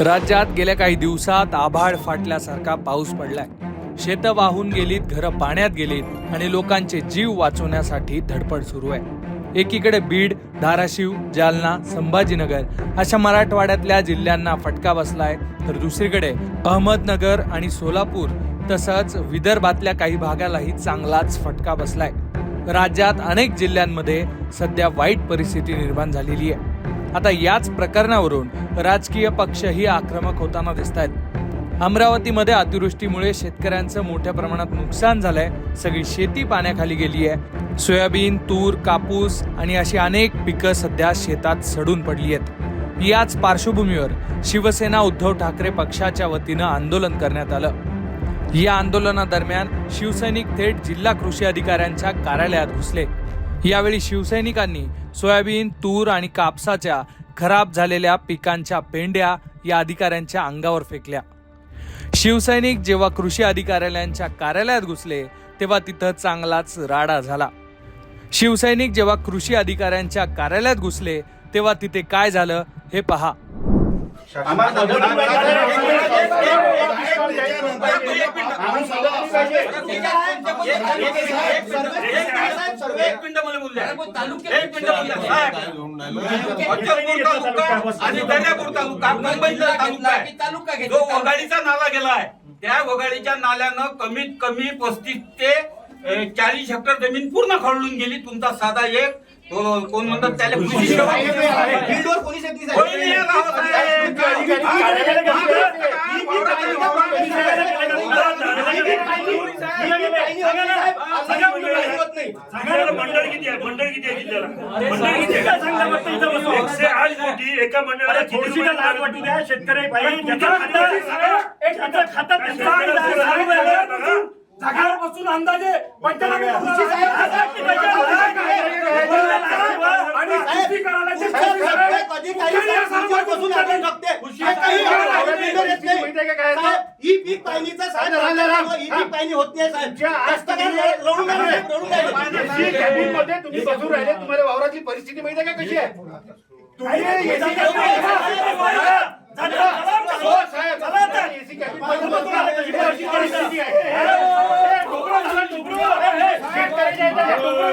राज्यात गेल्या काही दिवसात आभाळ फाटल्यासारखा पाऊस पडलाय. शेतं वाहून गेलीत घरं पाण्यात गेलीत आणि लोकांचे जीव वाचवण्यासाठी धडपड सुरू आहे. एकीकडे बीड धाराशिव जालना संभाजीनगर अशा मराठवाड्यातल्या जिल्ह्यांना फटका बसलाय तर दुसरीकडे अहमदनगर आणि सोलापूर तसंच विदर्भातल्या काही भागालाही चांगलाच फटका बसलाय. राज्यात अनेक जिल्ह्यांमध्ये सध्या वाईट परिस्थिती निर्माण झालेली आहे. आता याच प्रकरणावरून राजकीय पक्षही आक्रमक होताना दिसत आहेत अमरावतीमध्ये अतिवृष्टीमुळे शेतकऱ्यांचं मोठ्या प्रमाणात नुकसान झालंय. सगळी शेती पाण्याखाली गेली आहे. सोयाबीन तूर कापूस आणि अशी अनेक पिकं सध्या शेतात सडून पडली आहेत. याच पार्श्वभूमीवर शिवसेना उद्धव ठाकरे पक्षाच्या वतीनं आंदोलन करण्यात आलं. या आंदोलनादरम्यान शिवसैनिक थेट जिल्हा कृषी अधिकाऱ्यांच्या कार्यालयात घुसले. यावेळी शिवसैनिकांनी सोयाबीन तूर आणि कापसाच्या खराब झालेल्या पिकांच्या पेंड्या या अधिकाऱ्यांच्या अंगावर फेकल्या. शिवसैनिक जेव्हा कृषी अधिकाऱ्यांच्या कार्यालयात घुसले तेव्हा तिथं चांगलाच राडा झाला. शिवसैनिक जेव्हा कृषी अधिकाऱ्यांच्या कार्यालयात घुसले तेव्हा तिथे काय झालं हे पहा. तालुका जो वगाडीचा नाला गेलाय त्या वगाडीच्या नाल्यानं कमीत कमी पस्तीस ते चाळीस हेक्टर जमीन पूर्ण खळून गेली तुमचा साधा एक तो कोण म्हणतात त्याला हो मंडळ किती आहे मंडळ किती आहे जिल्ह्याला मंडळ किती आहे एकशे आठ कोटी एका मंडळाला किती रुपये लाभ वाटू द्या शेतकरी बसून अंदाजे ही पीक पाहणीचा साहेब ही पीक पाहणी होत नाही साहेब कष्टकरी रडून राहिले, तुम्ही बसून तुम्हाला वावरातली परिस्थिती माहिती आहे का कशी आहे तुम्ही एसी हो साहेब एसी कॅबिनमध्ये बसून राहिले, कशी परिस्थिती आहे शेतकऱ्याच्या इथे डोकं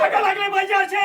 जागा लागले पाहिजे असे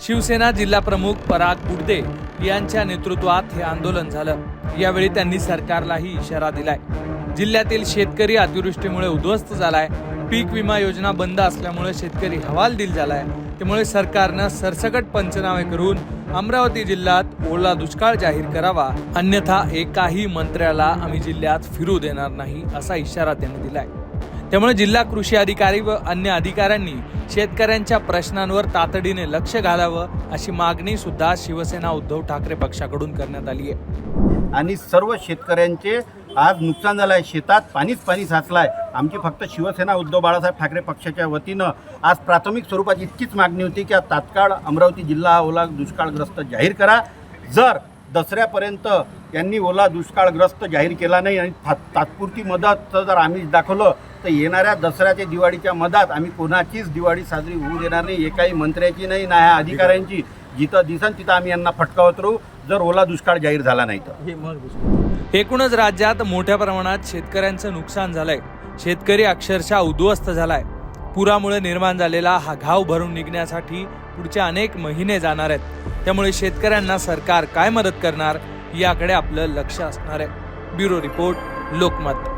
शिवसेना जिल्हा प्रमुख पराग बुडदे यांच्या नेतृत्वात हे आंदोलन झालं. यावेळी त्यांनी सरकारलाही इशारा दिलाय. जिल्ह्यातील शेतकरी अतिवृष्टीमुळे उद्ध्वस्त झालाय. पीक विमा योजना बंद असल्यामुळे शेतकरी हवालदिल झालाय. त्यामुळे सरकारनं सरसकट पंचनामे करून अमरावती जिल्ह्यात ओला दुष्काळ जाहीर करावा. अन्यथा एकाही मंत्र्याला आम्ही जिल्ह्यात फिरू देणार नाही असा इशारा त्यांनी दिलाय. त्यामुळे जिल्हा कृषी अधिकारी व अन्य अधिकाऱ्यांनी शेतकऱ्यांच्या प्रश्नांवर तातडीने लक्ष घालावं अशी मागणी सुद्धा शिवसेना उद्धव ठाकरे पक्षाकडून करण्यात आली आहे. आणि सर्व शेतकऱ्यांचे आज नुकसान झालं आहे शेतात पाणीच पाणी साचलं आहे आमची फक्त शिवसेना उद्धव बाळासाहेब ठाकरे पक्षाच्या वतीनं आज प्राथमिक स्वरूपात इतकीच मागणी होती की आज तात्काळ अमरावती जिल्हा ओला दुष्काळग्रस्त जाहीर करा. जर दसऱ्यापर्यंत यांनी ओला दुष्काळग्रस्त जाहीर केला नाही आणि ता तात्पुरती मदत जर आम्ही दाखवलं तर येणाऱ्या दसऱ्याच्या दिवाळीच्या मधात आम्ही कोणाचीच दिवाळी साजरी होऊ देणार नाही एकाही मंत्र्याची नाही ना ह्या अधिकाऱ्यांची. जिथं दिसन तिथं आम्ही यांना फटकावत राहू जर ओला दुष्काळ जाहीर झाला नाही तर. एकूणच राज्यात मोठ्या प्रमाणात शेतकऱ्यांचं नुकसान झालंय. शेतकरी अक्षरशः उद्ध्वस्त झालाय. पुरामुळे निर्माण झालेला हा घाव भरून निघण्यासाठी पुढचे अनेक महिने जाणार आहेत. त्यामुळे शेतकऱ्यांना सरकार काय मदत करणार याकडे आपलं लक्ष असणार आहे. Bureau report Lokmat.